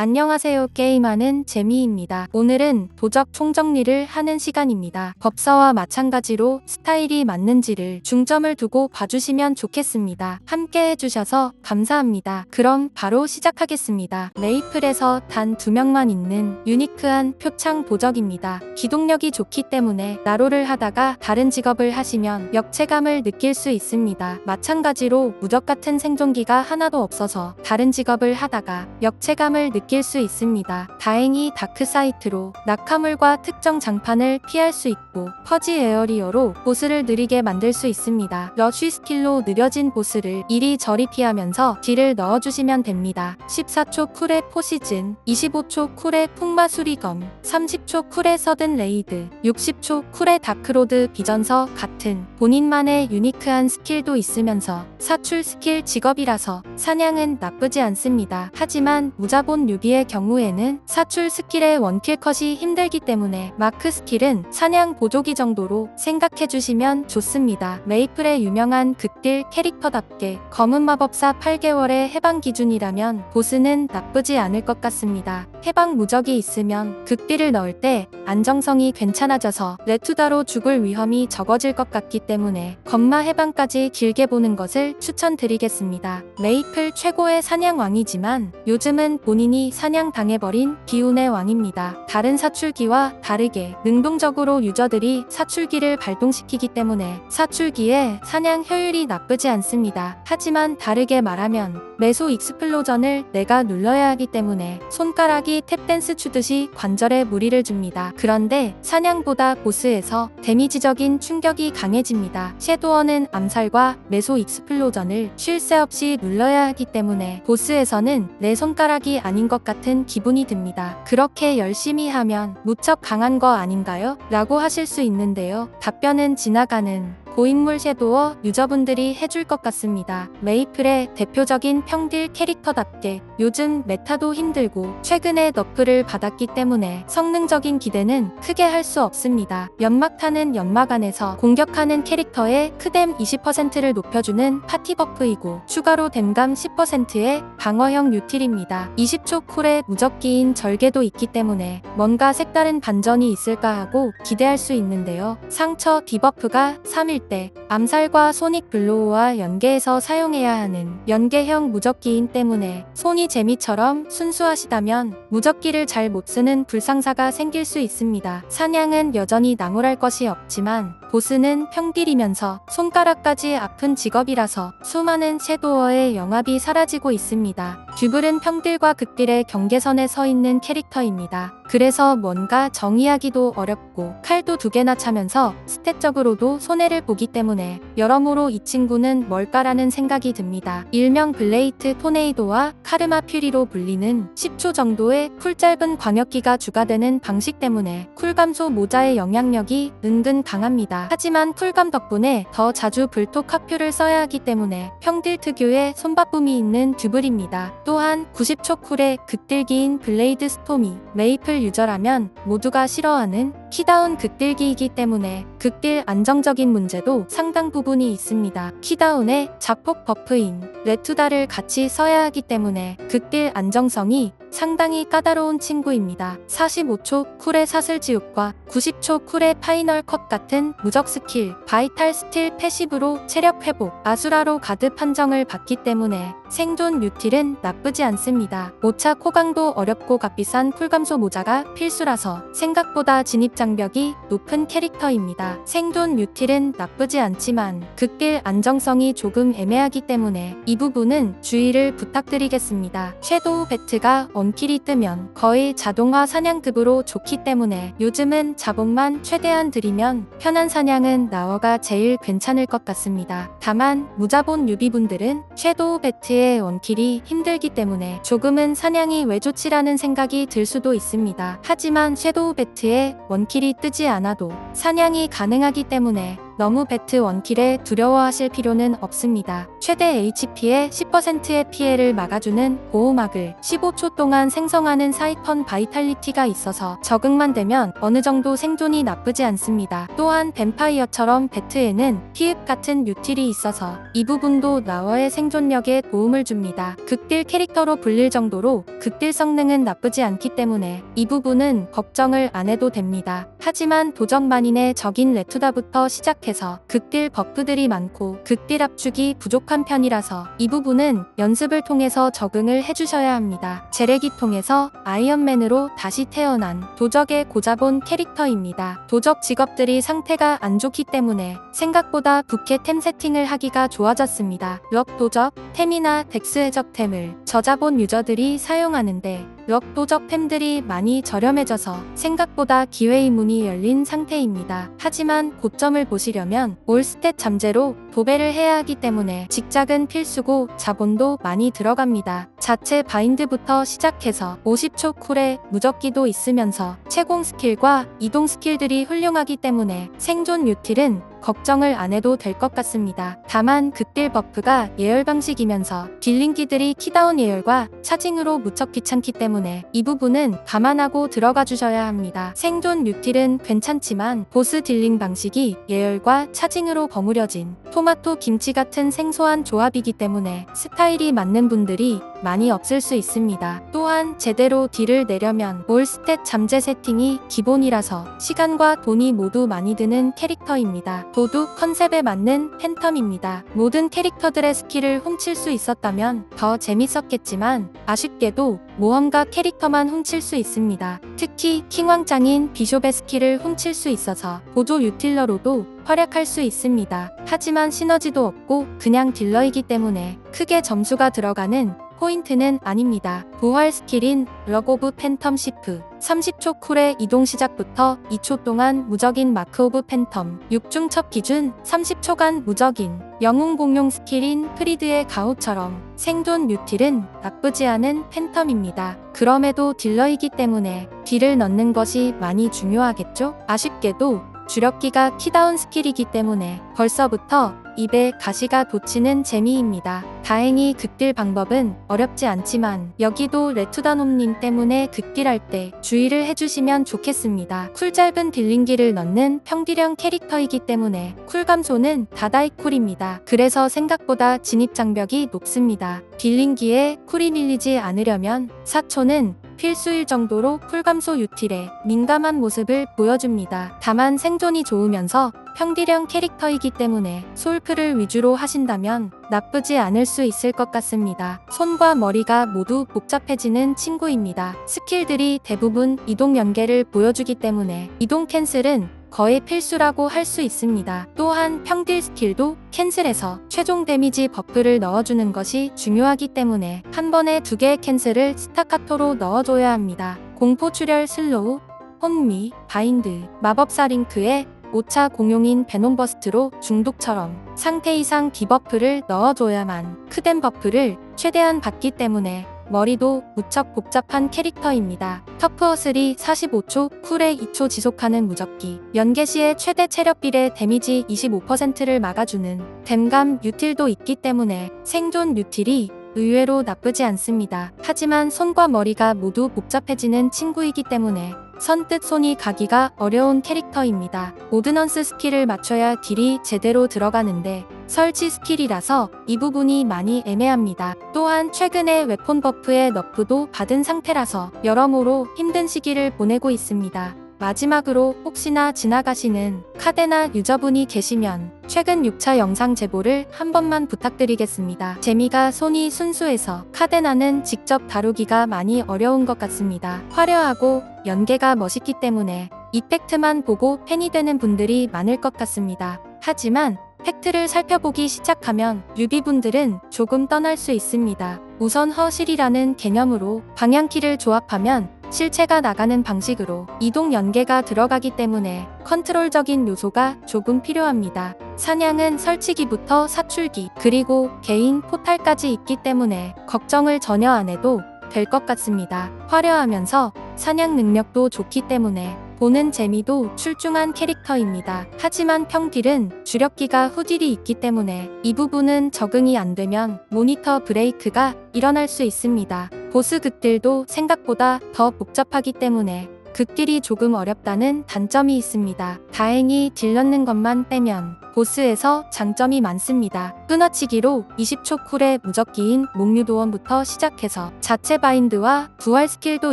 안녕하세요. 게임하는 재미입니다. 오늘은 도적 총정리를 하는 시간입니다. 법사와 마찬가지로 스타일이 맞는지를 중점을 두고 봐주시면 좋겠습니다. 함께 해주셔서 감사합니다. 그럼 바로 시작하겠습니다. 메이플에서 단 두 명만 있는 유니크한 표창 도적입니다. 기동력이 좋기 때문에 나로를 하다가 다른 직업을 하시면 역체감을 느낄 수 있습니다. 마찬가지로 무적 같은 생존기가 하나도 없어서 다른 직업을 하다가 역체감을 느낄 수 있습니다. 다행히 다크사이트로 낙하물과 특정 장판을 피할 수 있고 퍼지 에어리어로 보스를 느리게 만들 수 있습니다. 러쉬 스킬로 느려진 보스를 이리저리 피하면서 딜을 넣어주시면 됩니다. 14초 쿨의 포시즌, 25초 쿨의 풍마수리검, 30초 쿨의 서든 레이드, 60초 쿨의 다크로드 비전서 같은 본인만의 유니크한 스킬도 있으면서 사출 스킬 직업이라서 사냥은 나쁘지 않습니다. 하지만 무자본 뉴비의 경우에는 사출 스킬의 원킬 컷이 힘들기 때문에 마크 스킬은 사냥 보조기 정도로 생각해주시면 좋습니다. 메이플의 유명한 극딜 캐릭터답게 검은 마법사 8개월의 해방 기준이라면 보스는 나쁘지 않을 것 같습니다. 해방 무적이 있으면 극딜을 넣을 때 안정성이 괜찮아져서 레투다로 죽을 위험이 적어질 것 같기 때문에 검마 해방까지 길게 보는 것을 추천드리겠습니다. 메이플 최고의 사냥왕이지만 요즘은 본인이 사냥 당해버린 기운의 왕입니다. 다른 사출기와 다르게 능동적으로 유저들이 사출기를 발동시키기 때문에 사출기의 사냥 효율이 나쁘지 않습니다. 하지만 다르게 말하면 메소 익스플로전을 내가 눌러야 하기 때문에 손가락이 탭댄스 추듯이 관절에 무리를 줍니다. 그런데 사냥보다 보스에서 데미지적인 충격이 강해집니다. 섀도어는 암살과 메소 익스플로전을 쉴 새 없이 눌러야 하기 때문에 보스에서는 내 손가락이 아닌 것 같은 기분이 듭니다. 그렇게 열심히 하면 무척 강한 거 아닌가요? 라고 하실 수 있는데요. 답변은 지나가는 고인물 섀도어 유저분들이 해줄 것 같습니다. 메이플의 대표적인 평딜 캐릭터답게 요즘 메타도 힘들고 최근에 너프를 받았기 때문에 성능적인 기대는 크게 할 수 없습니다. 연막타는 연막 안에서 공격하는 캐릭터의 크뎀 20%를 높여주는 파티 버프이고 추가로 댐감 10%의 방어형 유틸입니다. 20초 쿨의 무적기인 절개도 있기 때문에 뭔가 색다른 반전이 있을까 하고 기대할 수 있는데요. 상처 디버프가 3일 때 암살과 소닉 블로우와 연계해서 사용해야 하는 연계형 무적기인 때문에 손이 재미처럼 순수하시다면 무적기를 잘 못 쓰는 불상사가 생길 수 있습니다. 사냥은 여전히 나무랄 것이 없지만 보스는 평딜이면서 손가락까지 아픈 직업이라서 수많은 섀도어의 영합이 사라지고 있습니다. 듀블은 평딜과 극딜의 경계선에 서 있는 캐릭터입니다. 그래서 뭔가 정의하기도 어렵고 칼도 두 개나 차면서 스탯적으로도 손해를 보기 때문에 여러모로 이 친구는 뭘까라는 생각이 듭니다. 일명 블레이트 토네이도와 카르마 퓨리로 불리는 10초 정도의 쿨 짧은 광역기가 주가되는 방식 때문에 쿨 감소 모자의 영향력이 은근 강합니다. 하지만 쿨감 덕분에 더 자주 불토 카퓨를 써야 하기 때문에 평딜 특유의 손바쁨이 있는 듀블입니다. 또한 90초 쿨의 극딜기인 블레이드 스톰이 메이플 유저라면 모두가 싫어하는 키다운 극딜기이기 때문에 극딜 안정적인 문제도 상당 부분이 있습니다. 키다운의 자폭 버프인 레투다를 같이 써야 하기 때문에 극딜 안정성이 상당히 까다로운 친구입니다. 45초 쿨의 사슬지옥과 90초 쿨의 파이널 컷 같은 무적 스킬, 바이탈 스틸 패시브로 체력 회복, 아수라로 가드 판정을 받기 때문에 생존 뮤틸은 나쁘지 않습니다. 5차 코강도 어렵고 값비싼 쿨감소 모자가 필수라서 생각보다 진입 장벽이 높은 캐릭터입니다. 생존 뮤틸은 나쁘지 않지만 극딜 안정성이 조금 애매하기 때문에 이 부분은 주의를 부탁드리겠습니다. 섀도우 배트가 원킬이 뜨면 거의 자동화 사냥급으로 좋기 때문에 요즘은 자본만 최대한 들이면 편한 사냥은 나워가 제일 괜찮을 것 같습니다. 다만 무자본 유비분들은 섀도우 배트의 원킬이 힘들기 때문에 조금은 사냥이 왜 좋지라는 생각이 들 수도 있습니다. 하지만 섀도우 배트의 원킬이 뜨지 않아도 사냥이 가능하기 때문에 너무 배트 원킬에 두려워하실 필요는 없습니다. 최대 HP의 10%의 피해를 막아주는 보호막을 15초 동안 생성하는 사이펀 바이탈리티가 있어서 적응만 되면 어느 정도 생존이 나쁘지 않습니다. 또한 뱀파이어처럼 배트에는 피읍 같은 유틸이 있어서 이 부분도 나와의 생존력에 도움을 줍니다. 극딜 캐릭터로 불릴 정도로 극딜 성능은 나쁘지 않기 때문에 이 부분은 걱정을 안 해도 됩니다. 하지만 도적 만인의 적인 레투다부터 시작해 서 극딜 버프들이 많고 극딜 압축이 부족한 편이라서 이 부분은 연습을 통해서 적응을 해주셔야 합니다. 제레기 통해서 아이언맨으로 다시 태어난 도적의 고자본 캐릭터입니다. 도적 직업들이 상태가 안 좋기 때문에 생각보다 부캐 템 세팅을 하기가 좋아졌습니다. 럭 도적, 템이나 덱스 해적템을 저자본 유저들이 사용하는데 럭 도적 템들이 많이 저렴해져서 생각보다 기회의 문이 열린 상태입니다. 하지만 고점을 보시 려면 올스탯 잠재로 도배를 해야 하기 때문에 직작은 필수고 자본도 많이 들어갑니다. 자체 바인드부터 시작해서 50초 쿨에 무적기도 있으면서 채공 스킬과 이동 스킬들이 훌륭하기 때문에 생존 유틸은 걱정을 안 해도 될 것 같습니다. 다만 극딜 버프가 예열 방식이면서 딜링기들이 키다운 예열과 차징으로 무척 귀찮기 때문에 이 부분은 감안하고 들어가 주셔야 합니다. 생존 유틸은 괜찮지만 보스 딜링 방식이 예열과 차징으로 버무려진 토마토 김치 같은 생소한 조합이기 때문에 스타일이 맞는 분들이 많이 없을 수 있습니다. 또한 제대로 딜을 내려면 올 스탯 잠재 세팅이 기본이라서 시간과 돈이 모두 많이 드는 캐릭터입니다. 도둑 컨셉에 맞는 팬텀입니다. 모든 캐릭터들의 스킬을 훔칠 수 있었다면 더 재밌었겠지만 아쉽게도 모험가 캐릭터만 훔칠 수 있습니다. 특히 킹왕짱인 비숍의 스킬을 훔칠 수 있어서 보조 유틸러로도 활약할 수 있습니다. 하지만 시너지도 없고 그냥 딜러이기 때문에 크게 점수가 들어가는 포인트는 아닙니다. 부활 스킬인 럭 오브 팬텀 시프 30초 쿨의 이동 시작부터 2초 동안 무적인 마크 오브 팬텀 6중 첩 기준 30초간 무적인 영웅 공룡 스킬인 프리드의 가호처럼 생존 유틸은 나쁘지 않은 팬텀입니다. 그럼에도 딜러이기 때문에 딜을 넣는 것이 많이 중요하겠죠? 아쉽게도 주력기가 키다운 스킬이기 때문에 벌써부터 입에 가시가 돋치는 재미입니다. 다행히 극딜 방법은 어렵지 않지만 여기도 레투다놈님 때문에 극딜할 때 주의를 해주시면 좋겠습니다. 쿨 짧은 딜링기를 넣는 평딜형 캐릭터이기 때문에 쿨 감소는 다다이 쿨입니다. 그래서 생각보다 진입 장벽이 높습니다. 딜링기에 쿨이 밀리지 않으려면 4초는 필수일 정도로 쿨감소 유틸에 민감한 모습을 보여줍니다. 다만 생존이 좋으면서 평딜형 캐릭터이기 때문에 솔프를 위주로 하신다면 나쁘지 않을 수 있을 것 같습니다. 손과 머리가 모두 복잡해지는 친구입니다. 스킬들이 대부분 이동 연계를 보여주기 때문에 이동 캔슬은 거의 필수라고 할 수 있습니다. 또한 평딜 스킬도 캔슬해서 최종 데미지 버프를 넣어주는 것이 중요하기 때문에 한 번에 두 개의 캔슬을 스타카토로 넣어줘야 합니다. 공포 출혈 슬로우, 혼미, 바인드, 마법사 링크에 5차 공용인 베놈버스트로 중독처럼 상태 이상 디버프를 넣어줘야만 크덴 버프를 최대한 받기 때문에 머리도 무척 복잡한 캐릭터입니다. 터프어슬이 45초, 쿨에 2초 지속하는 무적기, 연계 시에 최대 체력 비례 데미지 25%를 막아주는 댐감 유틸도 있기 때문에 생존 유틸이 의외로 나쁘지 않습니다. 하지만 손과 머리가 모두 복잡해지는 친구이기 때문에 선뜻 손이 가기가 어려운 캐릭터입니다. 오드넌스 스킬을 맞춰야 딜이 제대로 들어가는데 설치 스킬이라서 이 부분이 많이 애매합니다. 또한 최근에 웨폰 버프의 너프도 받은 상태라서 여러모로 힘든 시기를 보내고 있습니다. 마지막으로 혹시나 지나가시는 카데나 유저분이 계시면 최근 6차 영상 제보를 한 번만 부탁드리겠습니다. 재미가 손이 순수해서 카데나는 직접 다루기가 많이 어려운 것 같습니다. 화려하고 연계가 멋있기 때문에 이펙트만 보고 팬이 되는 분들이 많을 것 같습니다. 하지만 팩트를 살펴보기 시작하면 유비분들은 조금 떠날 수 있습니다. 우선 허실이라는 개념으로 방향키를 조합하면 실체가 나가는 방식으로 이동 연계가 들어가기 때문에 컨트롤적인 요소가 조금 필요합니다. 사냥은 설치기부터 사출기, 그리고 개인 포탈까지 있기 때문에 걱정을 전혀 안 해도 될 것 같습니다. 화려하면서 사냥 능력도 좋기 때문에 보는 재미도 출중한 캐릭터입니다. 하지만 평딜은 주력기가 후딜이 있기 때문에 이 부분은 적응이 안 되면 모니터 브레이크가 일어날 수 있습니다. 보스 극딜도 생각보다 더 복잡하기 때문에 극딜이 조금 어렵다는 단점이 있습니다. 다행히 딜 넣는 것만 빼면 보스에서 장점이 많습니다. 끊어치기로 20초 쿨의 무적기인 목류도원부터 시작해서 자체 바인드와 부활 스킬도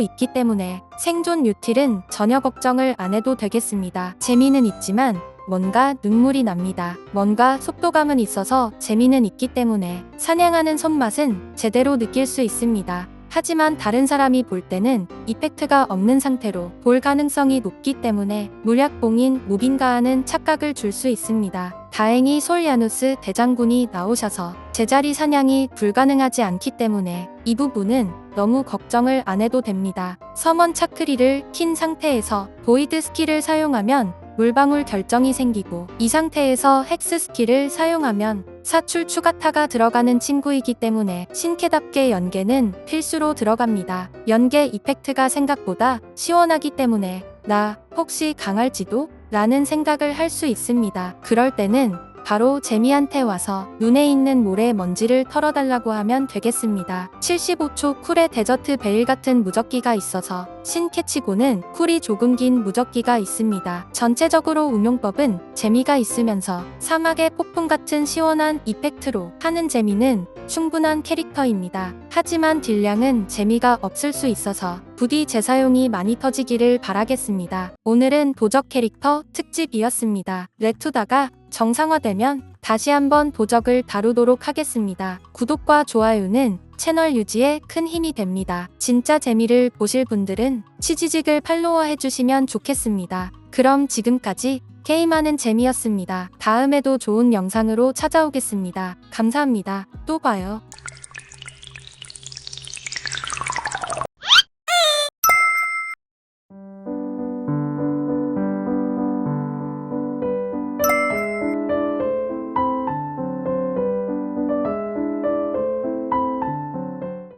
있기 때문에 생존 유틸은 전혀 걱정을 안 해도 되겠습니다. 재미는 있지만 뭔가 눈물이 납니다. 뭔가 속도감은 있어서 재미는 있기 때문에 사냥하는 손맛은 제대로 느낄 수 있습니다. 하지만 다른 사람이 볼 때는 이펙트가 없는 상태로 볼 가능성이 높기 때문에 물약봉인 무빙가하는 착각을 줄 수 있습니다. 다행히 솔야누스 대장군이 나오셔서 제자리 사냥이 불가능하지 않기 때문에 이 부분은 너무 걱정을 안 해도 됩니다. 서먼 차크리를 킨 상태에서 보이드 스킬을 사용하면 물방울 결정이 생기고 이 상태에서 헥스 스킬을 사용하면 사출 추가타가 들어가는 친구이기 때문에 신캐답게 연계는 필수로 들어갑니다. 연계 이펙트가 생각보다 시원하기 때문에 나 혹시 강할지도? 라는 생각을 할 수 있습니다. 그럴 때는 바로 재미한테 와서 눈에 있는 모래 먼지를 털어달라고 하면 되겠습니다. 75초 쿨의 데저트 베일 같은 무적기가 있어서 신캐치고는 쿨이 조금 긴 무적기가 있습니다. 전체적으로 운용법은 재미가 있으면서 사막의 폭풍 같은 시원한 이펙트로 하는 재미는 충분한 캐릭터입니다. 하지만 딜량은 재미가 없을 수 있어서 부디 재사용이 많이 터지기를 바라겠습니다. 오늘은 도적 캐릭터 특집이었습니다. 레투다가 정상화되면 다시 한번 도적을 다루도록 하겠습니다. 구독과 좋아요는 채널 유지에 큰 힘이 됩니다. 진짜 재미를 보실 분들은 치지직을 팔로워 해주시면 좋겠습니다. 그럼 지금까지 게임하는 재미였습니다. 다음에도 좋은 영상으로 찾아오겠습니다. 감사합니다. 또 봐요.